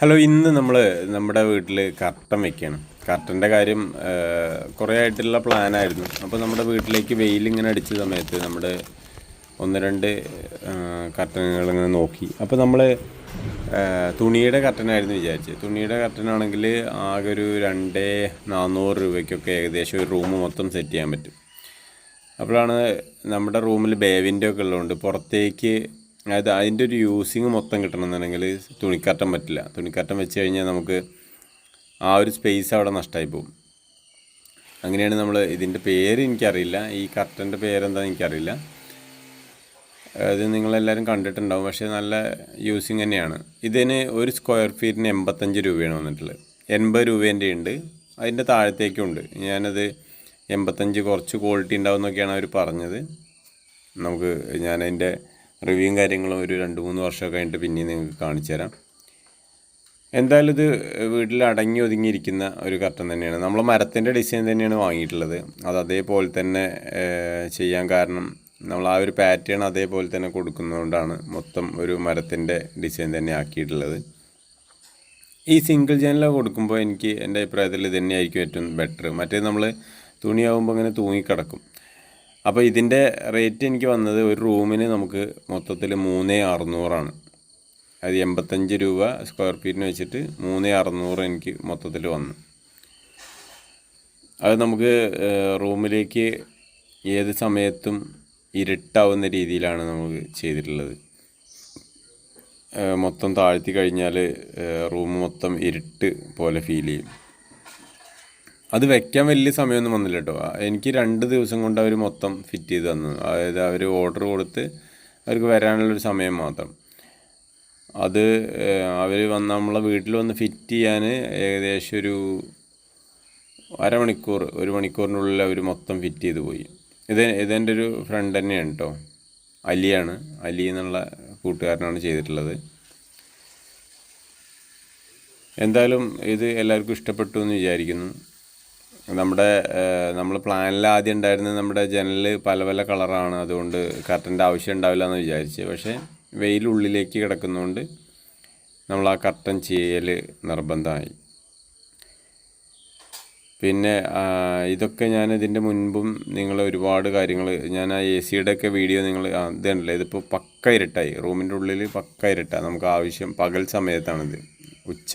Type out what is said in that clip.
Hello ഇന്ന് നമ്മൾ നമ്മുടെ വീട്ടിൽ കർട്ടൻ വെക്കുകയാണ് കർട്ടന്റെ കാര്യം കുറേ ആയിട്ടുള്ള പ്ലാനായിരുന്നു അപ്പോൾ നമ്മുടെ വീട്ടിലേക്ക് വെയിൽ ഇങ്ങനെ അടിച്ച സമയത്ത് നമ്മുടെ ഒന്ന് രണ്ട് കർട്ടനുകൾ ഇങ്ങനെ നോക്കി. അപ്പോൾ നമ്മൾ തുണിയുടെ കർട്ടനായിരുന്നു വിചാരിച്ചത്. തുണിയുടെ കർട്ടനാണെങ്കിൽ ആകെ ഒരു രണ്ട് നാനൂറ് രൂപയ്ക്കൊക്കെ ഏകദേശം ഒരു റൂം മൊത്തം സെറ്റ് ചെയ്യാൻ പറ്റും. അപ്പോഴാണ് നമ്മുടെ റൂമിൽ ബേവിന്റെ ഒക്കെ ഉള്ളതുകൊണ്ട് പുറത്തേക്ക് അതായത് അതിന്റെ ഒരു യൂസിങ് മൊത്തം കിട്ടണമെന്നുണ്ടെങ്കിൽ തുണിക്കറ്റം പറ്റില്ല. തുണിക്കറ്റം വെച്ച് കഴിഞ്ഞാൽ നമുക്ക് ആ ഒരു സ്പേസ് അവിടെ നഷ്ടമായി പോകും. അങ്ങനെയാണ് നമ്മൾ ഇതിന്റെ പേര് എനിക്കറിയില്ല. ഈ കർട്ടന്റെ പേരെന്താണെന്ന് എനിക്കറിയില്ല. അത് നിങ്ങളെല്ലാവരും കണ്ടിട്ടുണ്ടാവും. പക്ഷേ നല്ല യൂസിങ് തന്നെയാണ്. ഇതിന് ഒരു സ്ക്വയർ ഫീറ്റിന് എൺപത്തഞ്ച് രൂപയാണ് വന്നിട്ടുള്ളത്. എൺപത് രൂപേന്റെ ഉണ്ട്. അതിന്റെ താഴത്തേക്കും ഉണ്ട്. ഞാനത് എൺപത്തഞ്ച് കുറച്ച് ക്വാളിറ്റി ഉണ്ടാവും എന്നൊക്കെയാണ് അവർ പറഞ്ഞത്. നമുക്ക് ഞാനതിന്റെ റിവ്യൂവും കാര്യങ്ങളും ഒരു രണ്ട് മൂന്ന് വർഷമൊക്കെ കഴിഞ്ഞിട്ട് പിന്നെയും നിങ്ങൾക്ക് കാണിച്ചു തരാം. എന്തായാലും ഇത് വീട്ടിൽ അടങ്ങി ഒതുങ്ങിയിരിക്കുന്ന ഒരു കർട്ടൻ തന്നെയാണ്. നമ്മൾ മരത്തിന്റെ ഡിസൈൻ തന്നെയാണ് വാങ്ങിയിട്ടുള്ളത്. അത് അതേപോലെ തന്നെ ചെയ്യാൻ കാരണം നമ്മൾ ആ ഒരു പാറ്റേൺ അതേപോലെ തന്നെ കൊടുക്കുന്നതുകൊണ്ടാണ് മൊത്തം ഒരു മരത്തിന്റെ ഡിസൈൻ തന്നെ ആക്കിയിട്ടുള്ളത്. ഈ സിംഗിൾ ചാനൽ കൊടുക്കുമ്പോൾ എനിക്ക് എന്റെ അഭിപ്രായത്തിൽ ഇത് തന്നെയായിരിക്കും ഏറ്റവും ബെറ്റർ. മറ്റേ നമ്മൾ തുണിയാവുമ്പോൾ ഇങ്ങനെ തൂങ്ങിക്കിടക്കും. അപ്പോൾ ഇതിന്റെ റേറ്റ് എനിക്ക് വന്നത് ഒരു റൂമിന് നമുക്ക് മൊത്തത്തിൽ മൂന്ന് അറുന്നൂറാണ്. അത് എൺപത്തഞ്ച് രൂപ സ്ക്വയർ ഫീറ്റിന് വെച്ചിട്ട് മൂന്ന് അറുന്നൂറ് എനിക്ക് മൊത്തത്തിൽ വന്നു. അത് നമുക്ക് റൂമിലേക്ക് ഏത് സമയത്തും ഇരുട്ടാവുന്ന രീതിയിലാണ് നമുക്ക് ചെയ്തിട്ടുള്ളത്. മൊത്തം താഴ്ത്തി കഴിഞ്ഞാൽ റൂം മൊത്തം ഇരുട്ട് പോലെ ഫീൽ ചെയ്യും. അത് വെക്കാൻ വലിയ സമയമൊന്നും വന്നില്ല കേട്ടോ. എനിക്ക് രണ്ട് ദിവസം കൊണ്ട് അവർ മൊത്തം ഫിറ്റ് ചെയ്ത് തന്നു. അതായത് അവർ ഓർഡർ കൊടുത്ത് അവർക്ക് വരാനുള്ളൊരു സമയം മാത്രം. അത് അവർ വന്ന് നമ്മളെ വീട്ടിൽ വന്ന് ഫിറ്റ് ചെയ്യാൻ ഏകദേശം ഒരു അരമണിക്കൂർ ഒരു മണിക്കൂറിനുള്ളിൽ അവർ മൊത്തം ഫിറ്റ് ചെയ്ത് പോയി. ഇത് ഇതെന്റെ ഒരു ഫ്രണ്ട് തന്നെയാണ് കേട്ടോ അലിയാണ്. അലി എന്നുള്ള കൂട്ടുകാരനാണ് ചെയ്തിട്ടുള്ളത്. എന്തായാലും ഇത് എല്ലാവർക്കും ഇഷ്ടപ്പെട്ടു എന്ന് വിചാരിക്കുന്നു. നമ്മുടെ നമ്മൾ പ്ലാനിൽ ആദ്യം ഉണ്ടായിരുന്നത് നമ്മുടെ ജനൽ പല പല കളറാണ്. അതുകൊണ്ട് കർട്ടന്റെ ആവശ്യം ഉണ്ടാവില്ല എന്ന് വിചാരിച്ച്. പക്ഷേ വെയിൽ ഉള്ളിലേക്ക് കിടക്കുന്നതുകൊണ്ട് നമ്മൾ ആ കർട്ടൻ ചെയ്യൽ നിർബന്ധമായി. പിന്നെ ഇതൊക്കെ ഞാൻ ഇതിന്റെ മുൻപും നിങ്ങൾ ഒരുപാട് കാര്യങ്ങൾ ഞാൻ ആ എ സിയുടെ ഒക്കെ വീഡിയോ നിങ്ങൾ ഇതുണ്ടല്ലോ ഇതിപ്പോൾ പക്ക ഇരട്ടായി. റൂമിന്റെ ഉള്ളിൽ പക്ക ഇരട്ടാണ് നമുക്ക് ആവശ്യം പകൽ സമയത്താണിത്. ഉച്ച